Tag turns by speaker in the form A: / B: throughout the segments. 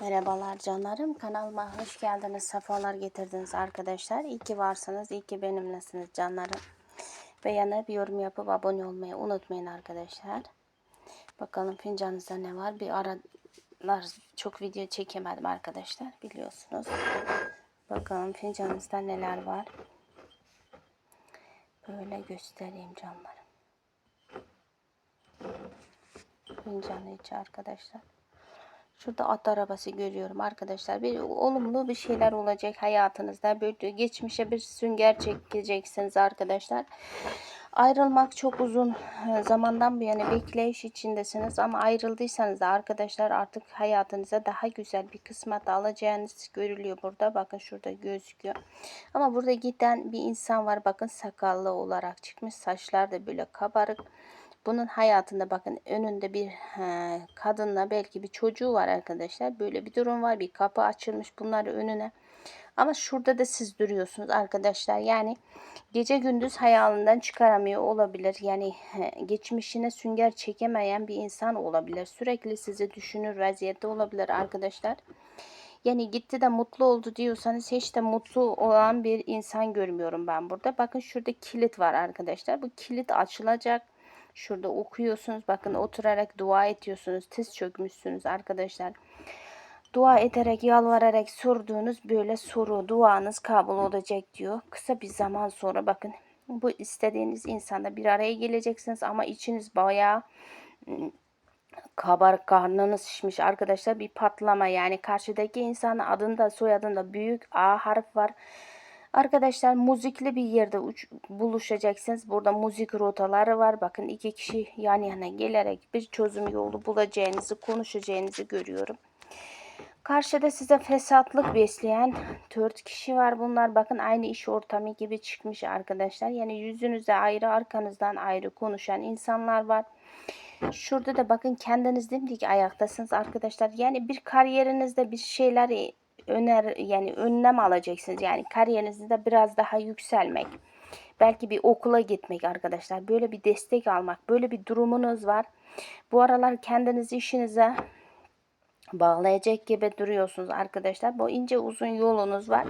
A: Merhabalar canlarım. Kanalıma hoş geldiniz. Sefalar getirdiniz arkadaşlar. İyi ki varsınız. İyi ki benimlesiniz canlarım. Beğenip yorum yapıp abone olmayı unutmayın arkadaşlar. Bakalım fincanınızda ne var? Bir aralar çok video çekemedim arkadaşlar. Biliyorsunuz. Bakalım fincanınızda neler var. Böyle göstereyim canlarım. Fincanı içi arkadaşlar. Şurada at arabası görüyorum arkadaşlar. Bir olumlu bir şeyler olacak hayatınızda. Böyle geçmişe bir sünger çekeceksiniz arkadaşlar. Ayrılmak çok uzun e, zamandan bu yana bekleyiş içindesiniz ama ayrıldıysanız da arkadaşlar artık hayatınıza daha güzel bir kısmet alacağınız görülüyor burada. Bakın şurada gözüküyor. Ama burada giden bir insan var. Bakın sakallı olarak çıkmış. Saçlar da böyle kabarık. Bunun hayatında bakın önünde bir he, kadınla belki bir çocuğu var arkadaşlar. Böyle bir durum var. Bir kapı açılmış bunlar önüne. Ama şurada da siz duruyorsunuz arkadaşlar. Yani gece gündüz hayalinden çıkaramıyor olabilir. Yani geçmişine sünger çekemeyen bir insan olabilir. Sürekli sizi düşünür vaziyette olabilir arkadaşlar. Yani gitti de mutlu oldu diyorsanız hiç de mutlu olan bir insan görmüyorum ben burada. Bakın şurada kilit var arkadaşlar. Bu kilit açılacak. Şurada okuyorsunuz. Bakın oturarak dua ediyorsunuz. Tiz çökmüşsünüz arkadaşlar. Dua ederek, yalvararak sorduğunuz böyle soru, duanız kabul olacak diyor. Kısa bir zaman sonra bakın bu istediğiniz insanda bir araya geleceksiniz ama içiniz bayağı kabar karnınız şişmiş arkadaşlar bir patlama yani karşıdaki insanın adında soyadında büyük A harf var Arkadaşlar müzikli bir yerde uç, buluşacaksınız. Burada müzik rotaları var. Bakın iki kişi yan yana gelerek bir çözüm yolu bulacağınızı, konuşacağınızı görüyorum. Karşıda size fesatlık besleyen dört kişi var. Bunlar bakın aynı iş ortamı gibi çıkmış arkadaşlar. Yani yüzünüze ayrı, arkanızdan ayrı konuşan insanlar var. Şurada da bakın kendiniz dimdik ayaktasınız arkadaşlar. Yani bir kariyerinizde bir şeyler öner yani önlem alacaksınız. Yani kariyerinizde biraz daha yükselmek. Belki bir okula gitmek arkadaşlar. Böyle bir destek almak. Böyle bir durumunuz var. Bu aralar kendinizi işinize bağlayacak gibi duruyorsunuz arkadaşlar. Bu ince uzun yolunuz var.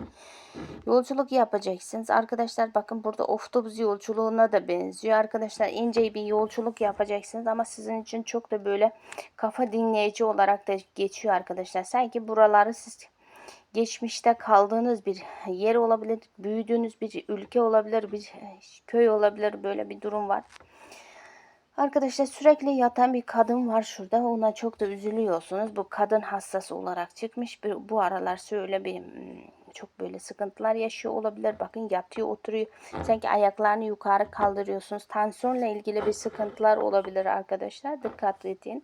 A: Yolculuk yapacaksınız. Arkadaşlar bakın burada otobüs yolculuğuna da benziyor. Arkadaşlar ince bir yolculuk yapacaksınız ama sizin için çok da böyle kafa dinleyici olarak da geçiyor arkadaşlar. Sanki buraları siz geçmişte kaldığınız bir yer olabilir, büyüdüğünüz bir ülke olabilir, bir köy olabilir böyle bir durum var. Arkadaşlar sürekli yatan bir kadın var şurada. Ona çok da üzülüyorsunuz. Bu kadın hastası olarak çıkmış. Bu aralar şöyle bir hmm, çok böyle sıkıntılar yaşıyor olabilir. Bakın yatıyor, oturuyor. Sanki ayaklarını yukarı kaldırıyorsunuz. Tansiyonla ilgili bir sıkıntılar olabilir arkadaşlar. Dikkat edin.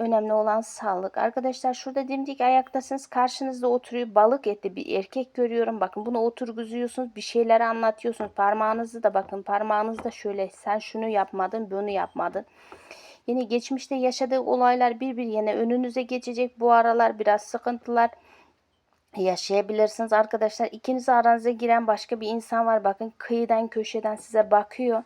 A: Önemli olan sağlık. Arkadaşlar şurada dimdik ayaktasınız. Karşınızda oturuyor balık eti bir erkek görüyorum. Bakın bunu oturguzuyorsunuz. Bir şeyler anlatıyorsunuz. Parmağınızı da bakın. Parmağınızda şöyle sen şunu yapmadın bunu yapmadın. Yine geçmişte yaşadığı olaylar bir bir yine önünüze geçecek. Bu aralar biraz sıkıntılar yaşayabilirsiniz arkadaşlar. İkiniz aranıza giren başka bir insan var. Bakın kıyıdan köşeden size bakıyor.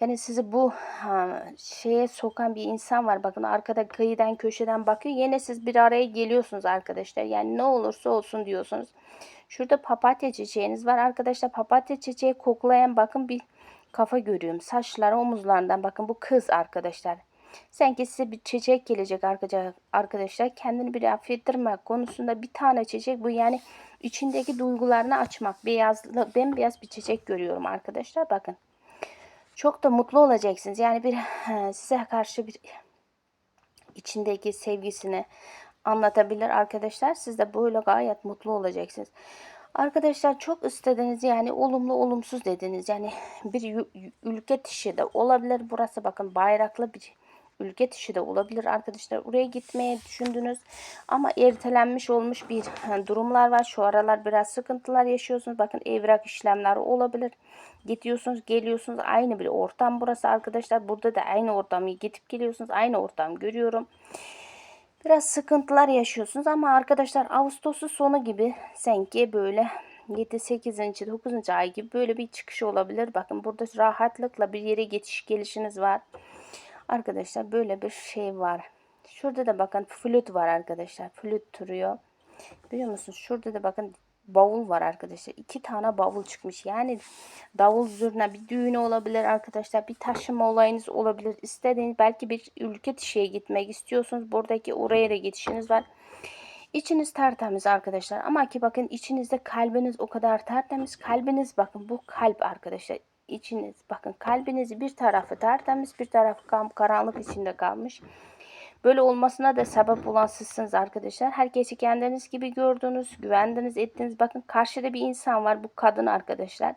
A: Yani sizi bu ha, şeye sokan bir insan var. Bakın arkada kıyıdan köşeden bakıyor. Yine siz bir araya geliyorsunuz arkadaşlar. Yani ne olursa olsun diyorsunuz. Şurada papatya çiçeğiniz var arkadaşlar. Papatya çiçeği koklayan bakın bir kafa görüyorum. Saçları omuzlarından bakın bu kız arkadaşlar. Sanki size bir çiçek gelecek arkadaşlar. Kendini bir affettirmek konusunda bir tane çiçek bu yani içindeki duygularını açmak. Beyazlı, bembeyaz bir çiçek görüyorum arkadaşlar. Bakın. Çok da mutlu olacaksınız. Yani bir size karşı bir içindeki sevgisini anlatabilir arkadaşlar. Siz de böyle gayet mutlu olacaksınız. Arkadaşlar çok istediniz yani olumlu olumsuz dediniz. Yani bir ülke dışı da olabilir. Burası bakın bayraklı bir ülke dışı da olabilir arkadaşlar. Oraya gitmeye düşündünüz ama ertelenmiş olmuş bir durumlar var. Şu aralar biraz sıkıntılar yaşıyorsunuz. Bakın evrak işlemleri olabilir. Gidiyorsunuz geliyorsunuz aynı bir ortam burası arkadaşlar. Burada da aynı ortamı gidip geliyorsunuz. Aynı ortam görüyorum. Biraz sıkıntılar yaşıyorsunuz ama arkadaşlar Ağustos'un sonu gibi sanki böyle 7, 8. 9. ay gibi böyle bir çıkış olabilir. Bakın burada rahatlıkla bir yere geçiş gelişiniz var. Arkadaşlar böyle bir şey var. Şurada da bakın flüt var arkadaşlar. Flüt duruyor. Biliyor musunuz? Şurada da bakın bavul var arkadaşlar. İki tane bavul çıkmış. Yani davul zurna bir düğünü olabilir arkadaşlar. Bir taşıma olayınız olabilir. İstediğiniz belki bir ülke dışıya gitmek istiyorsunuz. Buradaki oraya da geçişiniz var. İçiniz tertemiz arkadaşlar. Ama ki bakın içinizde kalbiniz o kadar tertemiz. Kalbiniz bakın bu kalp arkadaşlar. İçiniz bakın kalbiniz bir tarafı tertemiz bir tarafı karanlık içinde kalmış. Böyle olmasına da sebep olan sizsiniz arkadaşlar. Herkesi kendiniz gibi gördünüz, güvendiniz, ettiniz. Bakın karşıda bir insan var. Bu kadın arkadaşlar.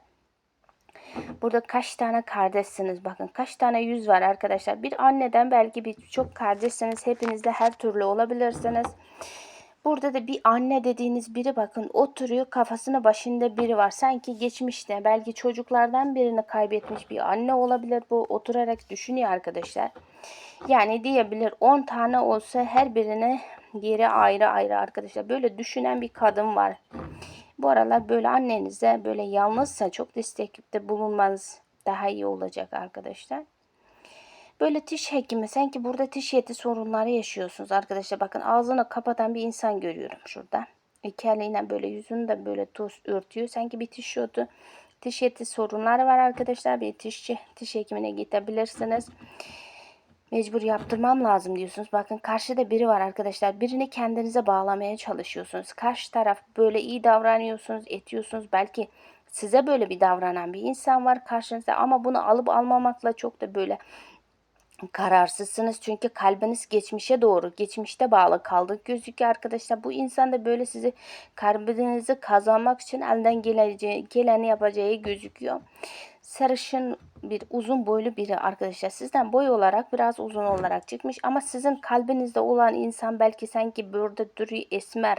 A: Burada kaç tane kardeşsiniz bakın kaç tane yüz var arkadaşlar. Bir anneden belki bir çok kardeşsiniz. Hepiniz de her türlü olabilirsiniz. Burada da bir anne dediğiniz biri bakın oturuyor kafasını başında biri var. Sanki geçmişte belki çocuklardan birini kaybetmiş bir anne olabilir bu oturarak düşünüyor arkadaşlar. Yani diyebilir 10 tane olsa her birine yeri ayrı ayrı arkadaşlar. Böyle düşünen bir kadın var. Bu aralar böyle annenize böyle yalnızsa çok destekte bulunmanız daha iyi olacak arkadaşlar. Böyle diş hekimi sanki burada diş eti sorunları yaşıyorsunuz arkadaşlar. Bakın ağzını kapatan bir insan görüyorum şurada. İki eliyle böyle yüzünü de böyle toz örtüyor. Sanki bir diş yotu, diş eti sorunları var arkadaşlar. Bir dişçi, diş hekimine gidebilirsiniz. Mecbur yaptırmam lazım diyorsunuz. Bakın karşıda biri var arkadaşlar. Birini kendinize bağlamaya çalışıyorsunuz. Karşı taraf böyle iyi davranıyorsunuz, etiyorsunuz. Belki size böyle bir davranan bir insan var karşınızda ama bunu alıp almamakla çok da böyle kararsızsınız çünkü kalbiniz geçmişe doğru geçmişte bağlı kaldık gözüküyor arkadaşlar bu insan da böyle sizi kalbinizi kazanmak için elden geleceği, geleni yapacağı gözüküyor. Sarışın bir uzun boylu biri arkadaşlar. Sizden boy olarak biraz uzun olarak çıkmış ama sizin kalbinizde olan insan belki sanki burada duruyor esmer.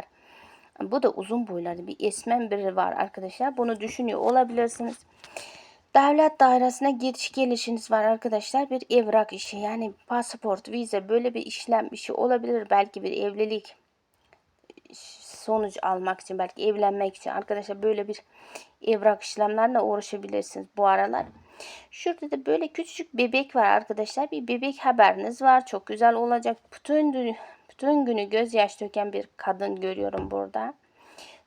A: Bu da uzun boyları bir esmen biri var arkadaşlar. Bunu düşünüyor olabilirsiniz Devlet dairesine giriş gelişiniz var arkadaşlar. Bir evrak işi yani pasaport, vize böyle bir işlem işi olabilir. Belki bir evlilik sonuç almak için belki evlenmek için arkadaşlar böyle bir evrak işlemlerle uğraşabilirsiniz bu aralar. Şurada da böyle küçücük bebek var arkadaşlar. Bir bebek haberiniz var. Çok güzel olacak. Bütün, bütün günü gözyaş döken bir kadın görüyorum burada.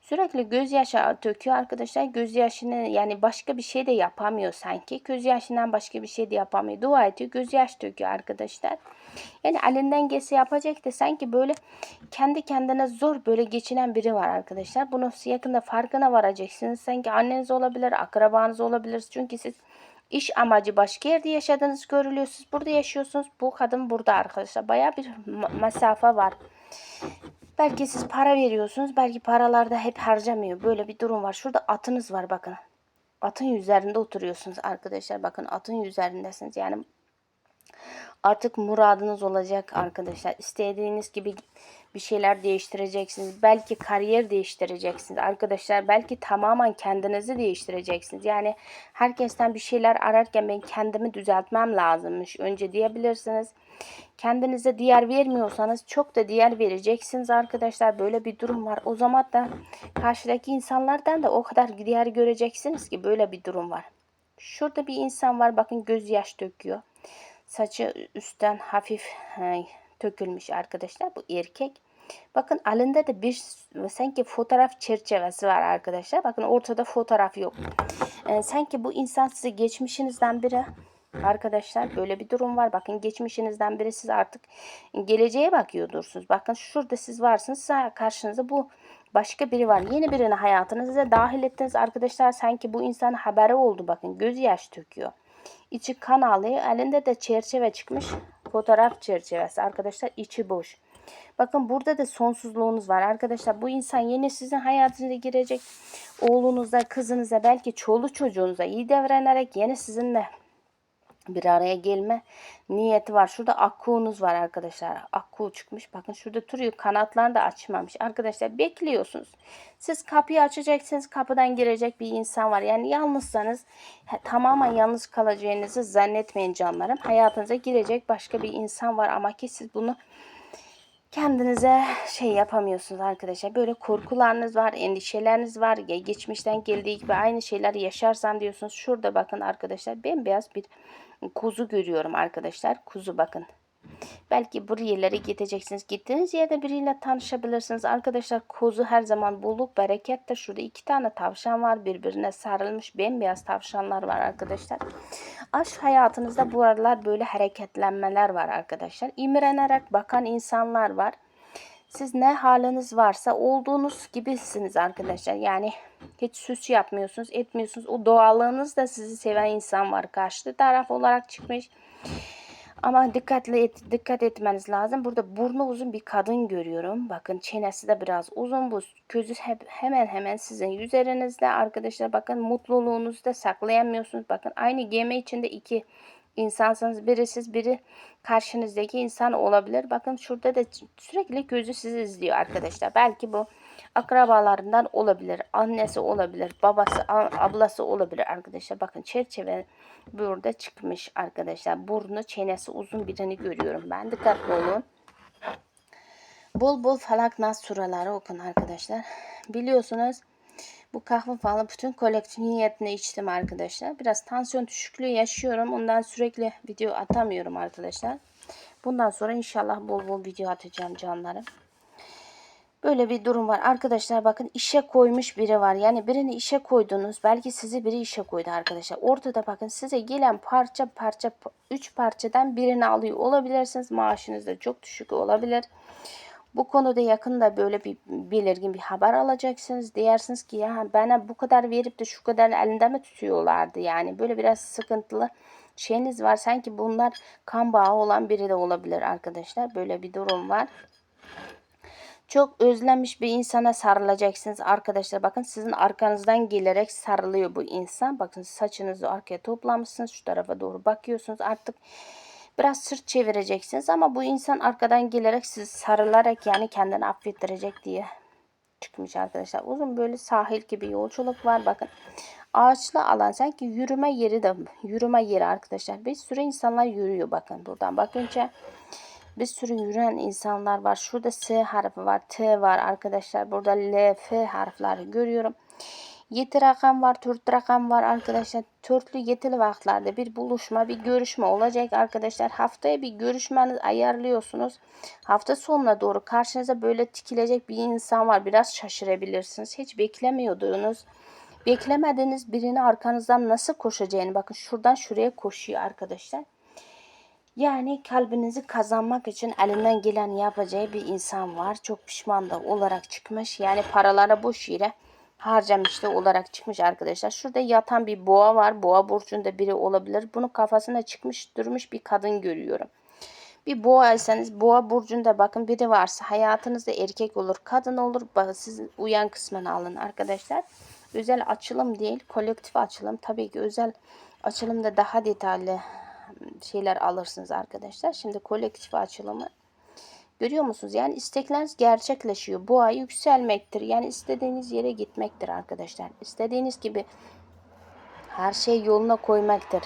A: Sürekli gözyaşı döküyor arkadaşlar. Gözyaşını yani başka bir şey de yapamıyor sanki. Gözyaşından başka bir şey de yapamıyor. Dua ediyor. Gözyaş döküyor arkadaşlar. Yani elinden gelse yapacak da sanki böyle kendi kendine zor böyle geçinen biri var arkadaşlar. Bunu yakında farkına varacaksınız. Sanki anneniz olabilir, akrabanız olabilir. Çünkü siz iş amacı başka yerde yaşadığınız görülüyor. Siz burada yaşıyorsunuz. Bu kadın burada arkadaşlar. Baya bir mesafe var. Belki siz para veriyorsunuz. Belki paralarda hep harcamıyor. Böyle bir durum var. Şurada atınız var bakın. Atın üzerinde oturuyorsunuz arkadaşlar. Bakın atın üzerindesiniz. Yani artık muradınız olacak arkadaşlar. İstediğiniz gibi bir şeyler değiştireceksiniz. Belki kariyer değiştireceksiniz arkadaşlar. Belki tamamen kendinizi değiştireceksiniz. Yani herkesten bir şeyler ararken ben kendimi düzeltmem lazımmış. Önce diyebilirsiniz. Kendinize diğer vermiyorsanız çok da diğer vereceksiniz arkadaşlar. Böyle bir durum var. O zaman da karşıdaki insanlardan da o kadar diğer göreceksiniz ki böyle bir durum var. Şurada bir insan var bakın gözyaş döküyor. Saçı üstten hafif he, tökülmüş arkadaşlar. Bu erkek. Bakın elinde de bir sanki fotoğraf çerçevesi var arkadaşlar. Bakın ortada fotoğraf yok. Ee, sanki bu insan size geçmişinizden biri Arkadaşlar böyle bir durum var. Bakın geçmişinizden biri siz artık geleceğe bakıyordursunuz. Bakın şurada siz varsınız. Karşınızda bu başka biri var. Yeni birini hayatınıza dahil ettiniz. Arkadaşlar sanki bu insan haberi oldu. Bakın göz yaş döküyor. İçi kan ağlıyor. Elinde de çerçeve çıkmış. Fotoğraf çerçevesi. Arkadaşlar içi boş. Bakın burada da sonsuzluğunuz var. Arkadaşlar bu insan yeni sizin hayatınıza girecek. Oğlunuza, kızınıza, belki çoluk çocuğunuza iyi davranerek yeni sizinle bir araya gelme niyeti var. Şurada akkuğunuz var arkadaşlar. Akkuğu çıkmış. Bakın şurada duruyor. Kanatlarını da açmamış. Arkadaşlar bekliyorsunuz. Siz kapıyı açacaksınız. Kapıdan girecek bir insan var. Yani yalnızsanız tamamen yalnız kalacağınızı zannetmeyin canlarım. Hayatınıza girecek başka bir insan var ama ki siz bunu kendinize şey yapamıyorsunuz arkadaşlar. Böyle korkularınız var, endişeleriniz var. Geçmişten geldiği gibi aynı şeyler yaşarsan diyorsunuz. Şurada bakın arkadaşlar bembeyaz bir kuzu görüyorum arkadaşlar. Kuzu bakın. Belki bir yerlere gideceksiniz. Gittiğiniz yerde biriyle tanışabilirsiniz. Arkadaşlar kozu her zaman bolluk berekettir. Şurada iki tane tavşan var. Birbirine sarılmış bembeyaz tavşanlar var arkadaşlar. Aşk hayatınızda bu aralar böyle hareketlenmeler var arkadaşlar. İmrenerek bakan insanlar var. Siz ne haliniz varsa olduğunuz gibisiniz arkadaşlar. Yani hiç süs yapmıyorsunuz, etmiyorsunuz. O doğallığınız da sizi seven insan var. Karşı taraf olarak çıkmış. Ama dikkatli et, dikkat etmeniz lazım. Burada burnu uzun bir kadın görüyorum. Bakın çenesi de biraz uzun. Bu gözü hep, hemen hemen sizin üzerinizde. Arkadaşlar bakın mutluluğunuzu da saklayamıyorsunuz. Bakın aynı gemi içinde iki insansınız. Biri siz biri karşınızdaki insan olabilir. Bakın şurada da sürekli gözü sizi izliyor arkadaşlar. Belki bu akrabalarından olabilir. Annesi olabilir. Babası, ablası olabilir arkadaşlar. Bakın çerçeve burada çıkmış arkadaşlar. Burnu, çenesi uzun birini görüyorum ben. Dikkatli olun. Bol bol falak nas suraları okun arkadaşlar. Biliyorsunuz bu kahve falan bütün koleksiyoniyetini içtim arkadaşlar. Biraz tansiyon düşüklüğü yaşıyorum. Ondan sürekli video atamıyorum arkadaşlar. Bundan sonra inşallah bol bol video atacağım canlarım. Böyle bir durum var. Arkadaşlar bakın işe koymuş biri var. Yani birini işe koydunuz. Belki sizi biri işe koydu arkadaşlar. Ortada bakın size gelen parça parça 3 parçadan birini alıyor olabilirsiniz. Maaşınız da çok düşük olabilir. Bu konuda yakında böyle bir belirgin bir haber alacaksınız. Diyersiniz ki ya bana bu kadar verip de şu kadar elinde mi tutuyorlardı? Yani böyle biraz sıkıntılı şeyiniz var. Sanki bunlar kan bağı olan biri de olabilir arkadaşlar. Böyle bir durum var. Çok özlenmiş bir insana sarılacaksınız arkadaşlar. Bakın sizin arkanızdan gelerek sarılıyor bu insan. Bakın saçınızı arkaya toplamışsınız. Şu tarafa doğru bakıyorsunuz. Artık biraz sırt çevireceksiniz. Ama bu insan arkadan gelerek sizi sarılarak yani kendini affettirecek diye çıkmış arkadaşlar. Uzun böyle sahil gibi yolculuk var. Bakın ağaçlı alan sanki yürüme yeri de yürüme yeri arkadaşlar. Bir sürü insanlar yürüyor bakın buradan bakınca bir sürü yürüyen insanlar var. Şurada S harfi var, T var arkadaşlar. Burada L, F harfleri görüyorum. Yedi rakam var, dört rakam var arkadaşlar. Törtlü yetili vakitlerde bir buluşma, bir görüşme olacak arkadaşlar. Haftaya bir görüşmeniz ayarlıyorsunuz. Hafta sonuna doğru karşınıza böyle tikilecek bir insan var. Biraz şaşırabilirsiniz. Hiç beklemiyordunuz. Beklemediğiniz birini arkanızdan nasıl koşacağını bakın şuradan şuraya koşuyor arkadaşlar. Yani kalbinizi kazanmak için elinden gelen yapacağı bir insan var. Çok pişman da olarak çıkmış. Yani paralara boş yere harcamış da olarak çıkmış arkadaşlar. Şurada yatan bir boğa var. Boğa burcunda biri olabilir. Bunu kafasına çıkmış durmuş bir kadın görüyorum. Bir boğaysanız boğa burcunda bakın biri varsa hayatınızda erkek olur kadın olur. Siz uyan kısmını alın arkadaşlar. Özel açılım değil kolektif açılım. Tabii ki özel açılımda daha detaylı şeyler alırsınız arkadaşlar. Şimdi kolektif açılımı görüyor musunuz? Yani istekleriniz gerçekleşiyor. Bu ay yükselmektir. Yani istediğiniz yere gitmektir arkadaşlar. İstediğiniz gibi her şey yoluna koymaktır.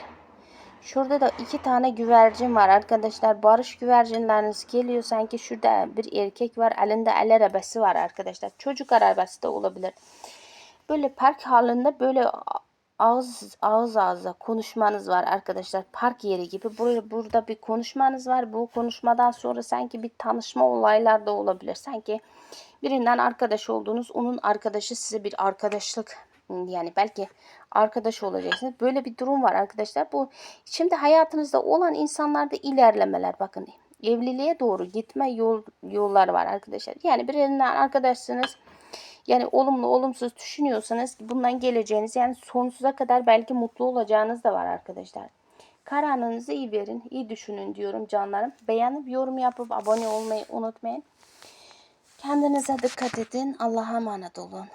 A: Şurada da iki tane güvercin var arkadaşlar. Barış güvercinleriniz geliyor. Sanki şurada bir erkek var. Elinde el arabası var arkadaşlar. Çocuk arabası da olabilir. Böyle park halinde böyle ağız ağız ağza konuşmanız var arkadaşlar. Park yeri gibi. Burada, burada bir konuşmanız var. Bu konuşmadan sonra sanki bir tanışma olaylar da olabilir. Sanki birinden arkadaş olduğunuz, onun arkadaşı size bir arkadaşlık yani belki arkadaş olacaksınız. Böyle bir durum var arkadaşlar. Bu şimdi hayatınızda olan insanlarda ilerlemeler bakın. Evliliğe doğru gitme yol yollar var arkadaşlar. Yani birinden arkadaşsınız yani olumlu olumsuz düşünüyorsanız bundan geleceğiniz yani sonsuza kadar belki mutlu olacağınız da var arkadaşlar. Kararınızı iyi verin, iyi düşünün diyorum canlarım. Beğenip yorum yapıp abone olmayı unutmayın. Kendinize dikkat edin. Allah'a emanet olun.